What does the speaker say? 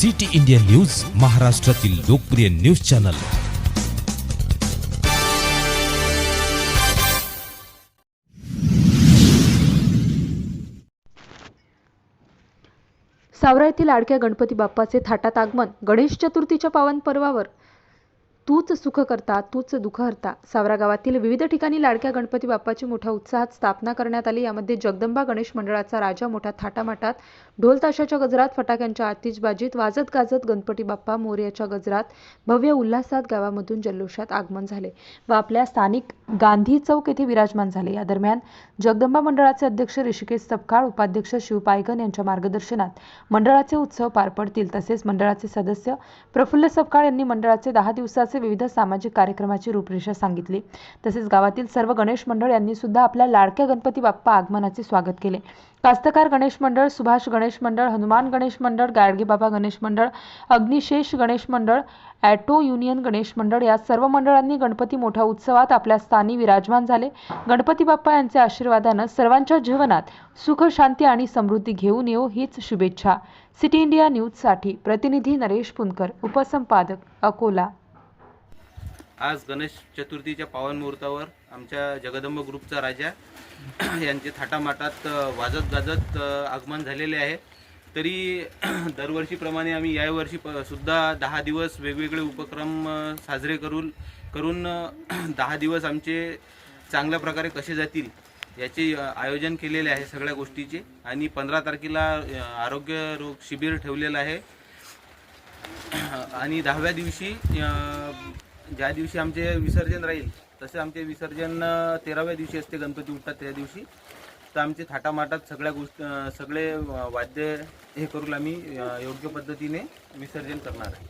City India news महाराष्ट्रातील लोकप्रिय news channel. सावरा येथील लाडक्या गणपती बाप्पाचे थाटात आगमन गणेश चतुर्थीच्या पावन पर्वावर. तूच सुख करता तूच दुःख हरता. सावरा गावातील विविध ठिकाणी लाडक्या गणपती बाप्पाची मोठ्या उत्साहात स्थापना करण्यात आली. यामध्ये जगदंबा गणेश मंडळाचा राजा मोठ्या थाटामाटात ढोल ताशाच्या गजरात फटाक्यांच्या आतिषबाजीत वाजत गाजत गणपती बाप्पा मोर्याच्या गजरात भव्य उल्हासात गावामधून जल्लोषात आगमन झाले. व आपल्या स्थानिक गांधी चौक येथे विराजमान झाले. या दरम्यान जगदंबा मंडळाचे अध्यक्ष ऋषिकेश सपकाळ उपाध्यक्ष शिव पायगन यांच्या मार्गदर्शनात मंडळाचे उत्सव पार पडतील. तसेच मंडळाचे सदस्य प्रफुल्ल सपकाळ यांनी मंडळाचे दहा दिवसाचे विविध सामाजिक कार्यक्रमाची रूपरेषा सांगितली. तसेच गावातील सर्व गणेश मंडळ यांनी सुद्धा आपल्या लाडक्या गणपती बाप्पा आगमनाचे स्वागत केले. कास्तकार गणेश मंडळ सुभाष गणेश मंडळ हनुमान गणेश मंडळ गाडगे बाबा गणेश मंडळ अग्निशेष गणेश मंडळ ॲटो युनियन गणेश मंडळ या सर्व मंडळांनी गणपती मोठ्या उत्सवात आपल्या स्थानी विराजमान झाले. गणपती बाप्पा यांच्या आशीर्वादानं सर्वांच्या जीवनात सुख शांती आणि समृद्धी घेऊन येऊ हीच शुभेच्छा. सिटी इंडिया न्यूजसाठी प्रतिनिधी नरेश पुनकर उपसंपादक अकोला. आज गणेश चतुर्थीच्या पावन मुहूर्तावर आमच्या जगदंब ग्रुपचा राजा यांचे थाटामाटात वाजत गाजत आगमन झालेले आहे. तरी दरवर्षीप्रमाणे आम्ही यावर्षी प सुद्धा दहा दिवस वेगवेगळे उपक्रम साजरे करून करून दहा दिवस आमचे चांगल्या प्रकारे कसे जातील याचे आयोजन केलेले आहे सगळ्या गोष्टीचे. आणि पंधरा तारखेला आरोग्य रोग शिबिर ठेवलेलं आहे. आणि दहाव्या दिवशी ज्या दिवशी आमचे विसर्जन राहील तसे आमचे विसर्जन तेराव्या दिवशी असते गणपती उठतात त्या दिवशी. तर आमचे थाटामाटात सगळ्या गोष्ट सगळे वाद्य हे करून आम्ही योग्य पद्धतीने विसर्जन करणार आहे.